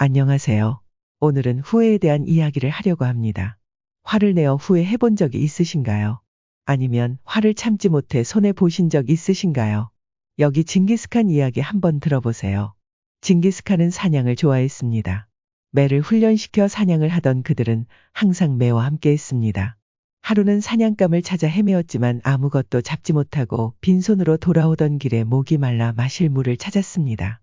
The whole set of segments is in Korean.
안녕하세요. 오늘은 후회에 대한 이야기를 하려고 합니다. 화를 내어 후회해 본 적이 있으신가요? 아니면 화를 참지 못해 손해 보신 적 있으신가요? 여기 징기스칸 이야기 한번 들어보세요. 징기스칸은 사냥을 좋아했습니다. 매를 훈련시켜 사냥을 하던 그들은 항상 매와 함께 했습니다. 하루는 사냥감을 찾아 헤매었지만 아무것도 잡지 못하고 빈손으로 돌아오던 길에 목이 말라 마실 물을 찾았습니다.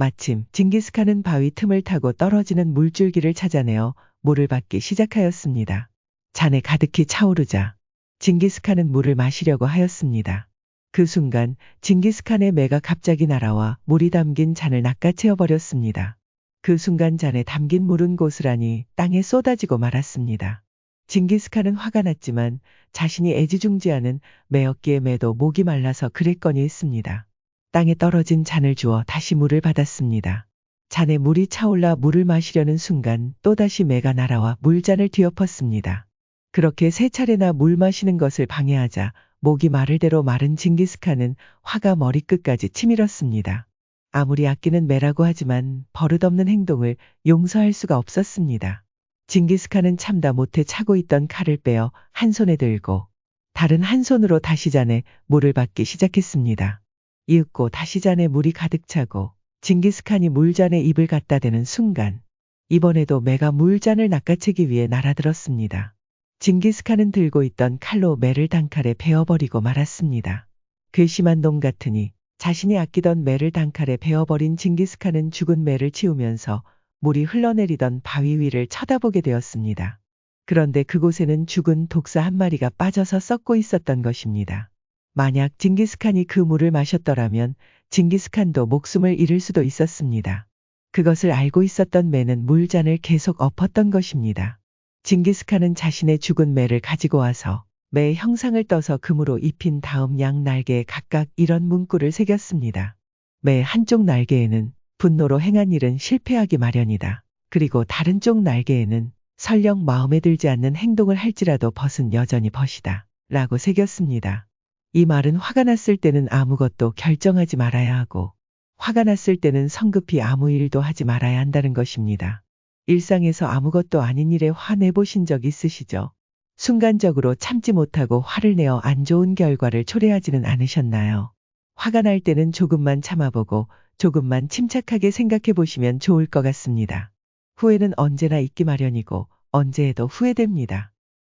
마침 징기스칸은 바위 틈을 타고 떨어지는 물줄기를 찾아내어 물을 받기 시작하였습니다. 잔에 가득히 차오르자 징기스칸은 물을 마시려고 하였습니다. 그 순간 징기스칸의 매가 갑자기 날아와 물이 담긴 잔을 낚아채어 버렸습니다. 그 순간 잔에 담긴 물은 고스란히 땅에 쏟아지고 말았습니다. 징기스칸은 화가 났지만 자신이 애지중지하는 매였기에 매도 목이 말라서 그랬거니 했습니다. 땅에 떨어진 잔을 주어 다시 물을 받았습니다. 잔에 물이 차올라 물을 마시려는 순간 또다시 매가 날아와 물잔을 뒤엎었습니다. 그렇게 세 차례나 물 마시는 것을 방해하자 목이 마를 대로 마른 징기스칸은 화가 머리끝까지 치밀었습니다. 아무리 아끼는 매라고 하지만 버릇없는 행동을 용서할 수가 없었습니다. 징기스칸은 참다 못해 차고 있던 칼을 빼어 한 손에 들고 다른 한 손으로 다시 잔에 물을 받기 시작했습니다. 이윽고 다시 잔에 물이 가득 차고 징기스칸이 물잔에 입을 갖다 대는 순간 이번에도 매가 물잔을 낚아채기 위해 날아들었습니다. 징기스칸은 들고 있던 칼로 매를 단칼에 베어버리고 말았습니다. 괘씸한 놈 같으니 자신이 아끼던 매를 단칼에 베어버린 징기스칸은 죽은 매를 치우면서 물이 흘러내리던 바위 위를 쳐다보게 되었습니다. 그런데 그곳에는 죽은 독사 한 마리가 빠져서 썩고 있었던 것입니다. 만약 징기스칸이 그 물을 마셨더라면 징기스칸도 목숨을 잃을 수도 있었습니다. 그것을 알고 있었던 매는 물잔을 계속 엎었던 것입니다. 징기스칸은 자신의 죽은 매를 가지고 와서 매의 형상을 떠서 금으로 입힌 다음 양 날개에 각각 이런 문구를 새겼습니다. 매 한쪽 날개에는 분노로 행한 일은 실패하기 마련이다. 그리고 다른 쪽 날개에는 설령 마음에 들지 않는 행동을 할지라도 벗은 여전히 벗이다. 라고 새겼습니다. 이 말은 화가 났을 때는 아무것도 결정하지 말아야 하고 화가 났을 때는 성급히 아무 일도 하지 말아야 한다는 것입니다. 일상에서 아무것도 아닌 일에 화내보신 적 있으시죠? 순간적으로 참지 못하고 화를 내어 안 좋은 결과를 초래하지는 않으셨나요? 화가 날 때는 조금만 참아보고 조금만 침착하게 생각해 보시면 좋을 것 같습니다. 후회는 언제나 있기 마련이고 언제 해도 후회됩니다.